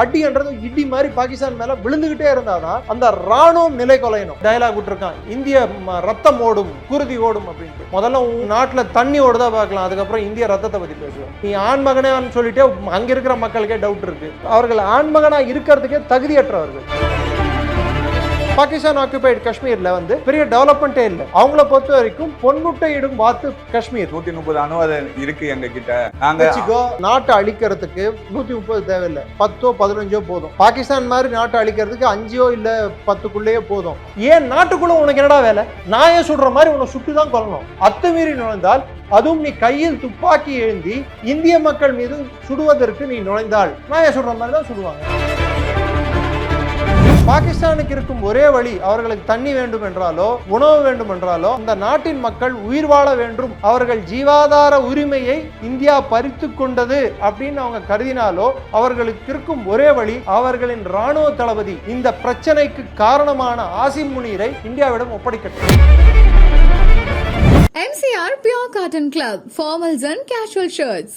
அடின்றது இடி மாதிரி பாகிஸ்தான் மேல விழுந்துகிட்டே இருந்தாதான் அந்த ராணுவம் நிலை கொலையணும். டயலாக் விட்டுருக்கான். இந்திய ம, ரத்தம் ஓடும் குருதி ஓடும் அப்படின்ட்டு. முதல்ல உன் நாட்டுல தண்ணி ஓடுதா பார்க்கலாம். அதுக்கப்புறம் இந்திய ரத்தத்தை பத்தி பேசுவோம். நீ ஆண்மகனேன்னு சொல்லிட்டு அங்க இருக்கிற மக்களுக்கே டவுட் இருக்கு. அவர்கள் ஆண்மகனா இருக்கிறதுக்கே தகுதியற்றவர்கள். பாகிஸ்தான் ஆக்குபைடு காஷ்மீர்ல வந்து பெரிய டெவலப்மெண்ட்டே இல்லை. அவங்கள பொறுத்த வரைக்கும் பொன்முட்டையிடும் வாத்து காஷ்மீர். நூத்தி முப்பது அணு அது இருக்கு எங்க கிட்ட நாங்க நாட்டை அழிக்கிறதுக்கு நூத்தி முப்பது தேவையில்லை. பத்தோ பதினஞ்சோ போதும். பாகிஸ்தான் மாதிரி நாட்டை அழிக்கிறதுக்கு அஞ்சோ இல்ல பத்துக்குள்ளேயே போதும். ஏன் நாட்டுக்குள்ள உனக்கு என்னடா வேலை? நாயை சுடுற மாதிரி உன்னை சுட்டு தான் கொல்லணும். அத்துமீறி நுழைந்தால் அதுவும் நீ கையில் துப்பாக்கி எழுந்தி இந்திய மக்கள் மீது சுடுவதற்கு நீ நுழைந்தால். நாயை சுடுற மாதிரி தான் சுடுவாங்க பாகிஸ்தானுக்கு இருக்கும் ஒரே வழி அவர்களுக்கு தண்ணி வேண்டும் என்றாலோ உணவு வேண்டும் என்றாலோ அந்த நாட்டின் மக்கள் உயிர் வாழ வேண்டும். அவர்கள் ஜீவாதார உரிமையை இந்தியா பறித்து கொண்டது அப்படின்னு அவங்க கருதினாலோ அவர்களுக்கு இருக்கும் ஒரே வழி அவர்களின் ராணுவ தளபதி. இந்த பிரச்சனைக்கு காரணமான ஆசிம் முனீரை இந்தியாவிடம் ஒப்படைக்கட்டும். MCR Pure Cotton Club, formals and casual shirts.